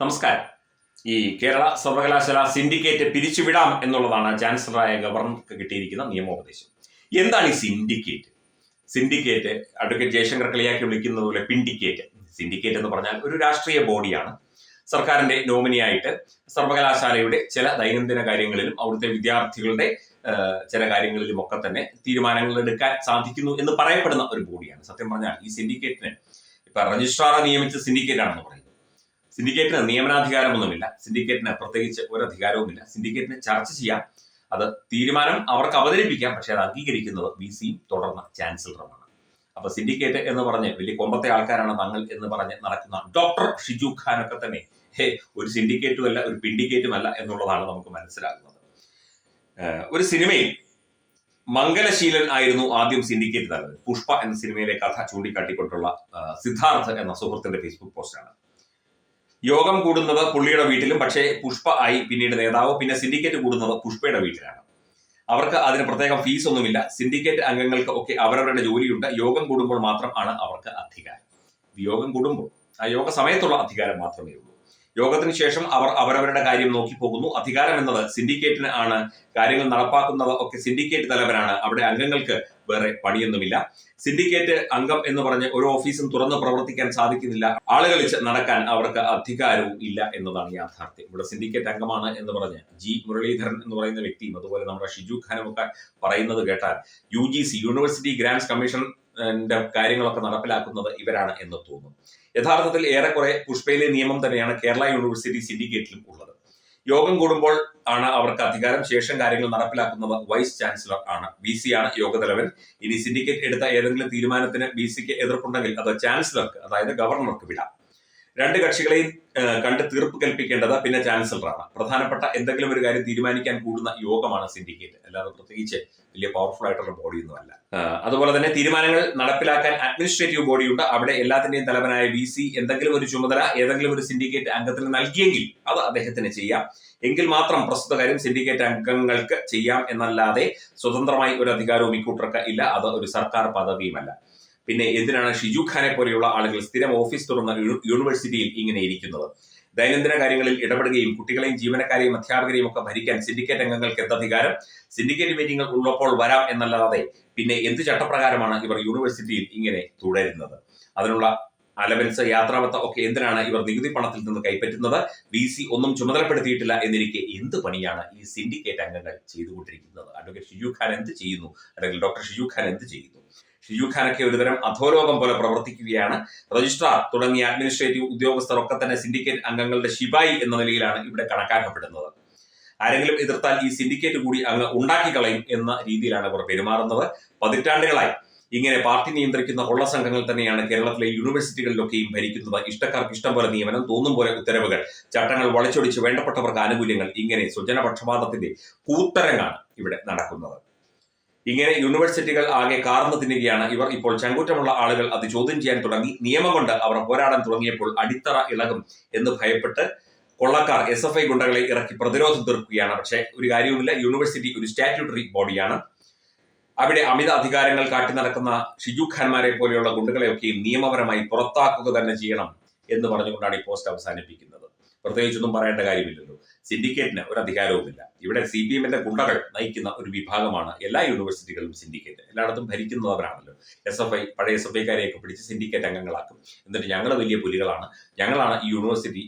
നമസ്കാരം. ഈ കേരള സർവകലാശാല സിൻഡിക്കേറ്റ് പിരിച്ചുവിടാം എന്നുള്ളതാണ് ചാൻസലറായ ഗവർണർക്ക് കിട്ടിയിരിക്കുന്ന നിയമോപദേശം. എന്താണ് ഈ സിൻഡിക്കേറ്റ്? സിൻഡിക്കേറ്റ് അഡ്വക്കേറ്റ് ജയശങ്കർ കളിയാക്കി വിളിക്കുന്നത് പോലെ പിൻഡിക്കേറ്റ്. സിൻഡിക്കേറ്റ് എന്ന് പറഞ്ഞാൽ ഒരു രാഷ്ട്രീയ ബോഡിയാണ്. സർക്കാരിന്റെ നോമിനിയായിട്ട് സർവകലാശാലയുടെ ചില ദൈനംദിന കാര്യങ്ങളിലും അവിടുത്തെ വിദ്യാർത്ഥികളുടെ ചില കാര്യങ്ങളിലും ഒക്കെ തന്നെ തീരുമാനങ്ങൾ എടുക്കാൻ സാധിക്കുന്നു എന്ന് പറയപ്പെടുന്ന ഒരു ബോഡിയാണ്. സത്യം പറഞ്ഞാൽ ഈ സിൻഡിക്കേറ്റിന് ഇപ്പൊ രജിസ്ട്രാറെ നിയമിച്ച സിൻഡിക്കേറ്റ് ആണെന്ന് പറയുന്നത് സിൻഡിക്കേറ്റിന് നിയമനാധികാരമൊന്നുമില്ല. സിൻഡിക്കേറ്റിന് പ്രത്യേകിച്ച് ഒരു അധികാരവുമില്ല സിൻഡിക്കേറ്റിന് ചർച്ച ചെയ്യാം. അത് തീരുമാനം അവർക്ക് അവതരിപ്പിക്കാം. പക്ഷെ അത് അംഗീകരിക്കുന്നത് വി സിയും തുടർന്ന് ചാൻസലറുമാണ്. അപ്പൊ സിൻഡിക്കേറ്റ് എന്ന് പറഞ്ഞ് വലിയ കൊമ്പത്തെ ആൾക്കാരാണ് തങ്ങൾ എന്ന് പറഞ്ഞ് നടക്കുന്ന ഡോക്ടർ ഷിജു ഖാൻ ഒക്കെ തന്നെ ഹേ ഒരു സിൻഡിക്കേറ്റും അല്ല ഒരു പിൻഡിക്കേറ്റും അല്ല എന്നുള്ളതാണ് നമുക്ക് മനസ്സിലാകുന്നത്. ഒരു സിനിമയിൽ മംഗലശീലൻ ആയിരുന്നു ആദ്യം സിൻഡിക്കേറ്റ് തലവൻ പുഷ്പ എന്ന സിനിമയിലെ കഥ ചൂണ്ടിക്കാട്ടിക്കൊണ്ടുള്ള സിദ്ധാർത്ഥ് എന്ന സുഹൃത്തിന്റെ ഫേസ്ബുക്ക് പോസ്റ്റാണ് യോഗം കൂടുന്നത് പുള്ളിയുടെ വീട്ടിലും പക്ഷേ പുഷ്പ ആയി പിന്നീട് നേതാവ് പിന്നെ സിൻഡിക്കേറ്റ് കൂടുന്നത് പുഷ്പയുടെ വീട്ടിലാണ്. അവർക്ക് അതിന് പ്രത്യേകം ഫീസ് ഒന്നുമില്ല സിൻഡിക്കേറ്റ് അംഗങ്ങൾക്ക് ഒക്കെ അവരവരുടെ ജോലിയുണ്ട്. യോഗം കൂടുമ്പോൾ മാത്രം ആണ് അവർക്ക് അധികാരം. യോഗം കൂടുമ്പോൾ ആ യോഗ സമയത്തുള്ള അധികാരം മാത്രമേ ഉള്ളൂ യോഗത്തിന് ശേഷം അവർ അവരവരുടെ കാര്യം നോക്കി പോകുന്നു. അധികാരം എന്നത് സിൻഡിക്കേറ്റിന് ആണ്. കാര്യങ്ങൾ നടപ്പാക്കുന്നത് ഒക്കെ സിൻഡിക്കേറ്റ് തലവനാണ്. അവിടെ അംഗങ്ങൾക്ക് വേറെ പണിയൊന്നുമില്ല. സിൻഡിക്കേറ്റ് അംഗം എന്ന് പറഞ്ഞ് ഒരു ഓഫീസും തുറന്ന് പ്രവർത്തിക്കാൻ സാധിക്കുന്നില്ല. ആളുകളിച്ച് നടക്കാൻ അവർക്ക് അധികാരവും ഇല്ല എന്നതാണ് യാഥാർത്ഥ്യം. ഇവിടെ സിൻഡിക്കേറ്റ് അംഗമാണ് എന്ന് പറഞ്ഞ് ജി. മുരളീധരൻ എന്ന് പറയുന്ന വ്യക്തിയും അതുപോലെ നമ്മുടെ ഷിജു ഖാനും ഒക്കെ പറയുന്നത് കേട്ടാൽ യു യൂണിവേഴ്സിറ്റി ഗ്രാൻഡ്സ് കമ്മീഷന്റെ കാര്യങ്ങളൊക്കെ നടപ്പിലാക്കുന്നത് ഇവരാണ് എന്ന് തോന്നുന്നു. യഥാർത്ഥത്തിൽ ഏറെക്കുറെ പുഷ്പയിലെ നിയമം തന്നെയാണ് കേരള യൂണിവേഴ്സിറ്റി സിൻഡിക്കേറ്റിലും ഉള്ളത്. യോഗം കൂടുമ്പോൾ ആണ് അവർക്ക് അധികാരം. ശേഷം കാര്യങ്ങൾ നടപ്പിലാക്കുന്നത് വൈസ് ചാൻസലർ ആണ്. വി സി ആണ് യോഗതലവൻ. ഇനി സിൻഡിക്കേറ്റ് എടുത്ത ഏതെങ്കിലും തീരുമാനത്തിന് വി സിക്ക് എതിർപ്പുണ്ടെങ്കിൽ അത് ചാൻസലർക്ക് അതായത് ഗവർണർക്ക് വിടാം. രണ്ട് കക്ഷികളെയും കണ്ട് തീർപ്പ് കൽപ്പിക്കേണ്ടത് പിന്നെ ചാൻസലറാണ്. പ്രധാനപ്പെട്ട എന്തെങ്കിലും ഒരു കാര്യം തീരുമാനിക്കാൻ കൂടുന്ന യോഗമാണ് സിൻഡിക്കേറ്റ്. അല്ലാതെ പ്രത്യേകിച്ച് വലിയ പവർഫുൾ ആയിട്ടുള്ള ബോഡിയൊന്നും അല്ല. അതുപോലെ തന്നെ തീരുമാനങ്ങൾ നടപ്പിലാക്കാൻ അഡ്മിനിസ്ട്രേറ്റീവ് ബോഡിയുണ്ട് അവിടെ എല്ലാത്തിന്റെയും തലവനായ വി സി എന്തെങ്കിലും ഒരു ചുമതല ഏതെങ്കിലും ഒരു സിൻഡിക്കേറ്റ് അംഗത്തിന് നൽകിയെങ്കിൽ അത് അദ്ദേഹത്തിന് ചെയ്യാം. എങ്കിൽ മാത്രം പ്രസ്തുത കാര്യം സിൻഡിക്കേറ്റ് അംഗങ്ങൾക്ക് ചെയ്യാം എന്നല്ലാതെ സ്വതന്ത്രമായി ഒരു അധികാരവും ഇക്കൂട്ടർക്ക് ഇല്ല. അത് ഒരു സർക്കാർ പദവിയുമല്ല. പിന്നെ എന്തിനാണ് ഷിജു ഖാനെ പോലെയുള്ള ആളുകൾ സ്ഥിരം ഓഫീസ് തുറന്ന യൂണിവേഴ്സിറ്റിയിൽ ഇങ്ങനെ ഇരിക്കുന്നത്? ദൈനംദിന കാര്യങ്ങളിൽ ഇടപെടുകയും കുട്ടികളെയും ജീവനക്കാരെയും അധ്യാപകരെയും ഒക്കെ ഭരിക്കാൻ സിൻഡിക്കേറ്റ് അംഗങ്ങൾക്ക് എന്ത് അധികാരം? സിൻഡിക്കേറ്റ് മീറ്റിംഗുകൾ ഉള്ളപ്പോൾ വരാം എന്നല്ലാതെ പിന്നെ എന്ത് ചട്ടപ്രകാരമാണ് ഇവർ യൂണിവേഴ്സിറ്റിയിൽ ഇങ്ങനെ തുടരുന്നത്? അതിനുള്ള അലവൻസ് യാത്രാവത്ത ഒക്കെ എന്തിനാണ് ഇവർ നികുതി പണത്തിൽ നിന്ന് കൈപ്പറ്റുന്നത്? വി സി ഒന്നും ചുമതലപ്പെടുത്തിയിട്ടില്ല എന്നിരിക്കെ എന്ത് പണിയാണ് ഈ സിൻഡിക്കേറ്റ് അംഗങ്ങൾ ചെയ്തുകൊണ്ടിരിക്കുന്നത്? അഡ്വക്കേറ്റ് ഷിജു ഖാൻ എന്ത് ചെയ്യുന്നു? അല്ലെങ്കിൽ ഡോക്ടർ ഷിജു ഖാൻ എന്ത് ചെയ്യുന്നു? ഷിജു ഖാനൊക്കെ ഒരുതരം അധോലോകം പോലെ പ്രവർത്തിക്കുകയാണ്. രജിസ്ട്രാർ തുടങ്ങിയ അഡ്മിനിസ്ട്രേറ്റീവ് ഉദ്യോഗസ്ഥർ ഒക്കെ തന്നെ സിൻഡിക്കേറ്റ് അംഗങ്ങളുടെ ശിപായി എന്ന നിലയിലാണ് ഇവിടെ കണക്കാക്കപ്പെടുന്നത്. ആരെങ്കിലും എതിർത്താൽ ഈ സിൻഡിക്കേറ്റ് കൂടി അങ്ങ് ഉണ്ടാക്കി കളയും എന്ന രീതിയിലാണ് ഇവർ പെരുമാറുന്നത്. പതിറ്റാണ്ടുകളായി ഇങ്ങനെ പാർട്ടി നിയന്ത്രിക്കുന്ന കൊള്ള സംഘങ്ങൾ തന്നെയാണ് കേരളത്തിലെ യൂണിവേഴ്സിറ്റികളിലൊക്കെയും ഭരിക്കുന്നത്. ഇഷ്ടക്കാർക്ക് ഇഷ്ടം പോലെ നിയമനം തോന്നും പോലെ ഉത്തരവുകൾ ചട്ടങ്ങൾ വളച്ചൊടിച്ച് വേണ്ടപ്പെട്ടവർക്ക് ആനുകൂല്യങ്ങൾ ഇങ്ങനെ സ്വജനപക്ഷപാതത്തിന്റെ കൂത്തരങ്ങാണ് ഇവിടെ നടക്കുന്നത്. ഇങ്ങനെ യൂണിവേഴ്സിറ്റികൾ ആകെ കാർന്നു തിന്നുകയാണ്. ഇവർ ഇപ്പോൾ ചങ്കൂറ്റമുള്ള ആളുകൾ. അത് ചോദ്യം ചെയ്യാൻ തുടങ്ങി. നിയമം കൊണ്ട് അവർ പോരാടാൻ തുടങ്ങിയപ്പോൾ അടിത്തറ ഇളകും എന്ന് ഭയപ്പെട്ട് കൊള്ളക്കാർ എസ് എഫ് ഐ ഗുണ്ടകളെ ഇറക്കി പ്രതിരോധം തീർക്കുകയാണ്. പക്ഷേ ഒരു കാര്യവുമില്ല. യൂണിവേഴ്സിറ്റി ഒരു സ്റ്റാറ്റ്യൂട്ടറി ബോഡിയാണ് അവിടെ അമിത അധികാരങ്ങൾ കാട്ടി നടക്കുന്ന ഷിജു ഖാൻമാരെ പോലെയുള്ള ഗുണ്ടകളെയൊക്കെയും നിയമപരമായി പുറത്താക്കുക തന്നെ ചെയ്യണം എന്ന് പറഞ്ഞുകൊണ്ടാണ് ഈ പോസ്റ്റ് അവസാനിപ്പിക്കുന്നത്. പ്രത്യേകിച്ചൊന്നും പറയേണ്ട കാര്യമില്ലല്ലോ. സിൻഡിക്കേറ്റിന് ഒരു അധികാരവുമില്ല. ഇവിടെ സി പി എമ്മിന്റെ ഗുണ്ടകൾ നയിക്കുന്ന ഒരു വിഭാഗമാണ് എല്ലാ യൂണിവേഴ്സിറ്റികളിലും സിൻഡിക്കേറ്റ്. എല്ലായിടത്തും ഭരിക്കുന്നവരാണല്ലോ. എസ് എഫ് ഐ പഴയ എസ് എഫ് ഐക്കാരെയൊക്കെ പിടിച്ച് സിൻഡിക്കേറ്റ് അംഗങ്ങളാക്കും. എന്നിട്ട് ഞങ്ങൾ വലിയ പുലികളാണ്. ഞങ്ങളാണ് ഈ യൂണിവേഴ്സിറ്റി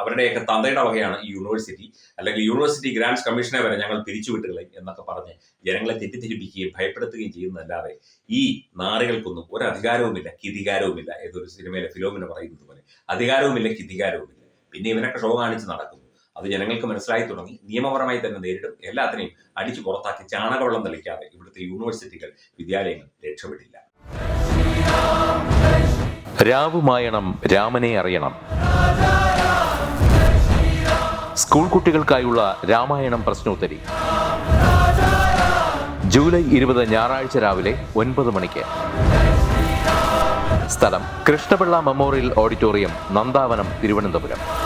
അവരുടെയൊക്കെ തന്തയുടെ വകയാണ് ഈ യൂണിവേഴ്സിറ്റി. അല്ലെങ്കിൽ യൂണിവേഴ്സിറ്റി ഗ്രാൻഡ്സ് കമ്മീഷനെ വരെ ഞങ്ങൾ പിരിച്ചുവിട്ടുകളെ എന്നൊക്കെ പറഞ്ഞ് ജനങ്ങളെ തെറ്റിദ്ധരിപ്പിക്കുകയും ഭയപ്പെടുത്തുകയും ചെയ്യുന്നതല്ലാതെ ഈ നാറികൾക്കൊന്നും ഒരു അധികാരവുമില്ല കിധികാരവുമില്ല ഏതൊരു സിനിമയിലെ ഫിലോമിന് പറയുന്നത് പോലെ. അധികാരവുമില്ല കിധികാരവുമില്ല. പിന്നെ ഇവനൊക്കെ ഷോ കാണിച്ച് നടക്കുന്നു. അത് ജനങ്ങൾക്ക് മനസ്സിലായി തുടങ്ങി. നിയമപരമായി തന്നെ നേരിടും. എല്ലാത്തിനെയും അടിച്ചു പുറത്താക്കി ചാണകവെള്ളം തെളിക്കാതെ ഇവിടുത്തെ യൂണിവേഴ്സിറ്റികൾ വിദ്യാലയങ്ങൾ രക്ഷപ്പെടില്ല. രാവുമായണം രാമനെ അറിയണം. സ്കൂൾ കുട്ടികൾക്കായുള്ള രാമായണം പ്രശ്നോത്തരി. ജൂലൈ ഇരുപത് ഞായറാഴ്ച രാവിലെ ഒൻപത് മണിക്ക്. സ്ഥലം കൃഷ്ണപിള്ള മെമ്മോറിയൽ ഓഡിറ്റോറിയം നന്ദാവനം തിരുവനന്തപുരം.